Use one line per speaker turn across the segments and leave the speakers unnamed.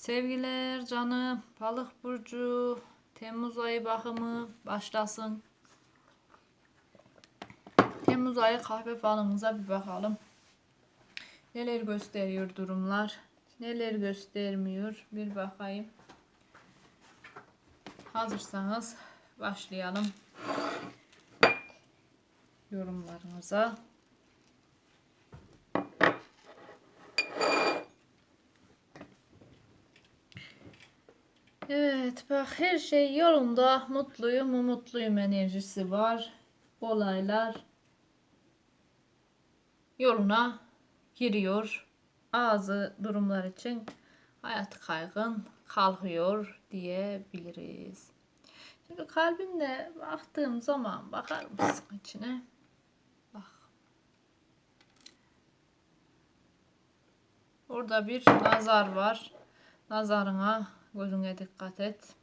Sevgiler canım, balık burcu, Temmuz ayı bakımı başlasın. Temmuz ayı kahve falımıza bir bakalım. Neler gösteriyor durumlar, neler göstermiyor bir bakayım. Hazırsanız başlayalım yorumlarınıza. Evet bak her şey yolunda mutluyum umutluyum enerjisi var. Olaylar yoluna giriyor. Ağzı durumlar için hayat kaygın kalkıyor diyebiliriz. Şimdi kalbinde baktığım zaman bakar mısın içine? Bak. Orada bir nazar var. Nazarına gözüne dikkat et.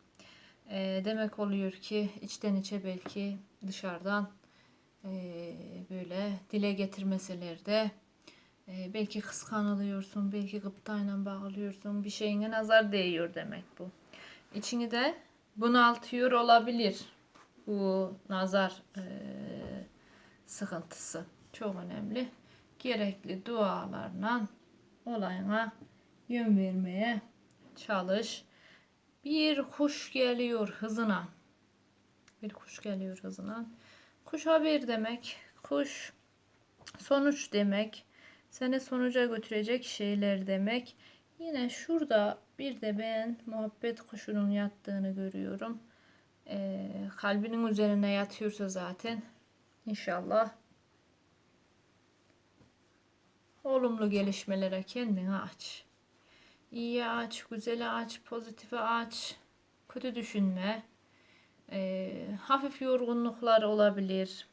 E, demek oluyor ki içten içe belki dışarıdan e, böyle dile getirmeselerde e, belki kıskanılıyorsun, belki gıptayla bağlıyorsun, bir şeyine nazar değiyor demek bu. İçini de bunaltıyor olabilir bu nazar e, sıkıntısı. Çok önemli. Gerekli dualarla olayına yön vermeye çalış. Bir kuş geliyor hızına. Bir kuş geliyor hızına. Kuş haber demek. Kuş sonuç demek. Seni sonuca götürecek şeyler demek. Yine şurada bir de ben muhabbet kuşunun yattığını görüyorum. Ee, kalbinin üzerine yatıyorsa zaten inşallah olumlu gelişmelere kendini aç. İyi aç, güzel aç, pozitife aç. Kötü düşünme. Ee, hafif yorgunluklar olabilir.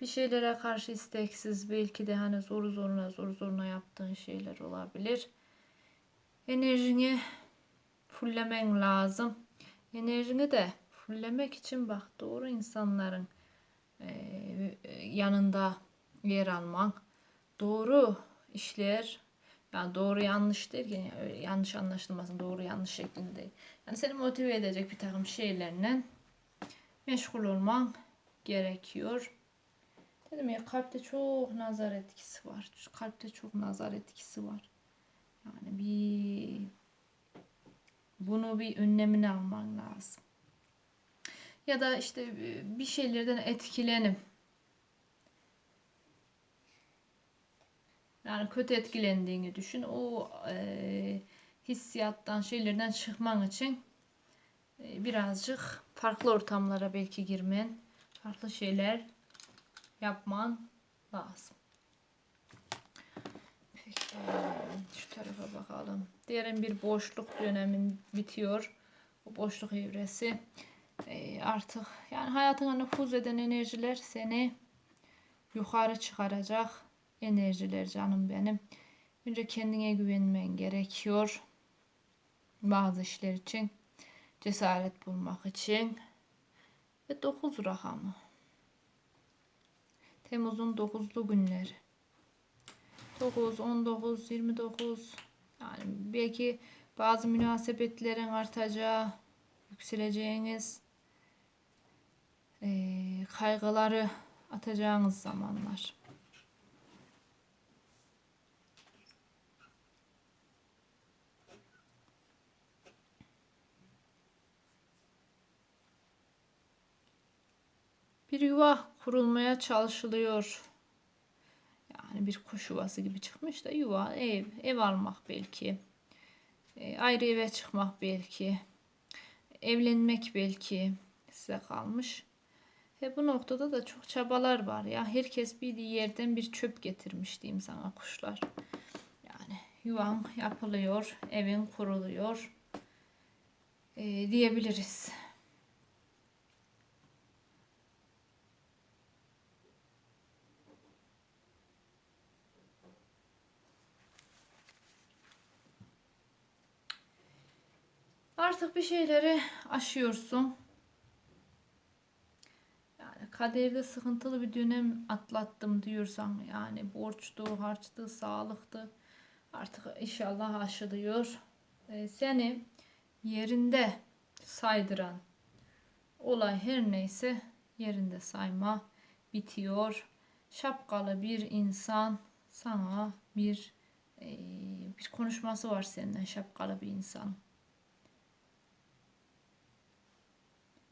Bir şeylere karşı isteksiz belki de hani zor zoruna zor zoruna yaptığın şeyler olabilir. Enerjini fullemen lazım. Enerjini de fullemek için bak doğru insanların e, yanında yer alman, doğru işler yani doğru yanlış derken yani yanlış anlaşılmasın doğru yanlış şeklinde. Yani seni motive edecek bir takım şeylerle meşgul olman gerekiyor. Dedim ya kalpte çok nazar etkisi var. Kalpte çok nazar etkisi var. Yani bir bunu bir önlemini alman lazım. Ya da işte bir şeylerden etkilenim. Yani kötü etkilendiğini düşün. O e, hissiyattan, şeylerden çıkman için e, birazcık farklı ortamlara belki girmen, farklı şeyler yapman lazım. Peki şu tarafa bakalım. Diğerin bir boşluk dönemin bitiyor. O boşluk evresi. E, artık yani hayatına nüfuz eden enerjiler seni yukarı çıkaracak enerjiler canım benim. Önce kendine güvenmen gerekiyor. Bazı işler için cesaret bulmak için ve 9 rakamı. Temmuz'un 9'lu günleri. 9, 19, 29 yani belki bazı münasebetlerin artacağı, yükseleceğiniz, e, kaygıları atacağınız zamanlar. Bir yuva kurulmaya çalışılıyor. Yani bir kuş yuvası gibi çıkmış da yuva, ev, ev almak belki. E, ayrı eve çıkmak belki. Evlenmek belki size kalmış. Ve bu noktada da çok çabalar var ya. Herkes bir yerden bir çöp getirmiş diyeyim sana kuşlar. Yani yuvan yapılıyor, evin kuruluyor e, diyebiliriz. Artık bir şeyleri aşıyorsun. Yani kaderde sıkıntılı bir dönem atlattım diyorsan yani borçtu, harçtı, sağlıktı. Artık inşallah aşılıyor. e, seni yerinde saydıran olay her neyse yerinde sayma bitiyor. Şapkalı bir insan sana bir e, bir konuşması var senden şapkalı bir insan.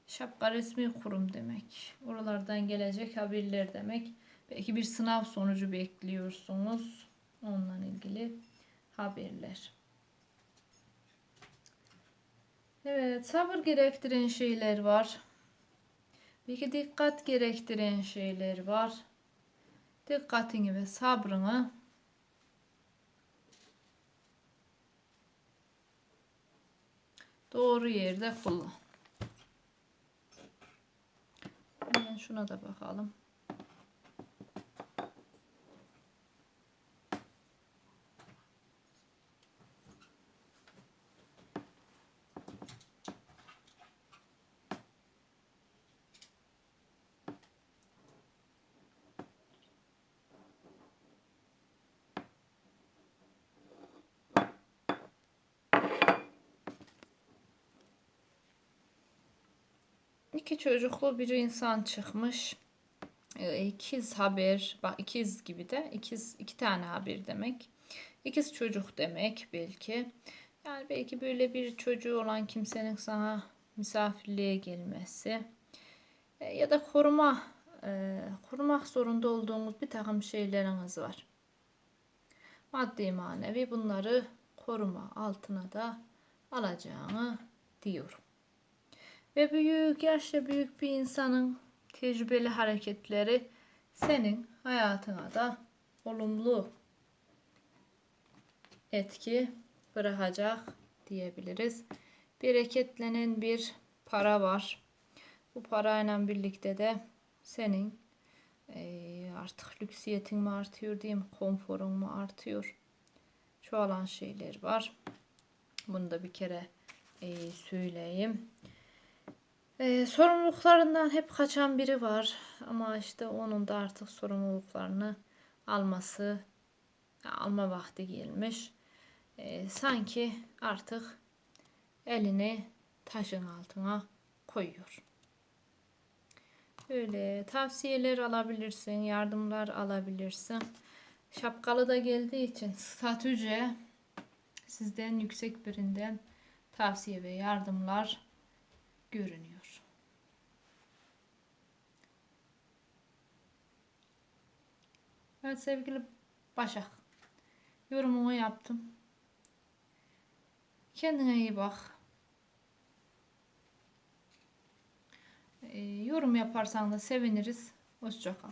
Şapka resmi kurum demek. Oralardan gelecek haberler demek. Belki bir sınav sonucu bekliyorsunuz. Onunla ilgili haberler. Evet, sabır gerektiren şeyler var. Belki dikkat gerektiren şeyler var. Dikkatini ve sabrını doğru yerde kullan. Hemen şuna da bakalım. İki çocuklu bir insan çıkmış. Ee, İkiz haber, bak ikiz gibi de ikiz iki tane haber demek. İkiz çocuk demek belki. Yani belki böyle bir çocuğu olan kimsenin sana misafirliğe gelmesi e, ya da koruma e, korumak zorunda olduğumuz bir takım şeyleriniz var. Maddi manevi bunları koruma altına da alacağını diyorum. Ve büyük, yaşça büyük bir insanın tecrübeli hareketleri senin hayatına da olumlu etki bırakacak diyebiliriz. Bereketlenen bir para var. Bu parayla birlikte de senin e, artık lüksiyetin mi artıyor diyeyim, konforun mu artıyor. Çoğalan şeyler var. Bunu da bir kere e, söyleyeyim. Ee, sorumluluklarından hep kaçan biri var ama işte onun da artık sorumluluklarını alması, alma vakti gelmiş. Ee, sanki artık elini taşın altına koyuyor. Böyle tavsiyeler alabilirsin, yardımlar alabilirsin. Şapkalı da geldiği için statüce sizden yüksek birinden tavsiye ve yardımlar görünüyor. Evet sevgili Başak. Yorumumu yaptım. Kendine iyi bak. Ee, yorum yaparsan da seviniriz. Hoşçakal.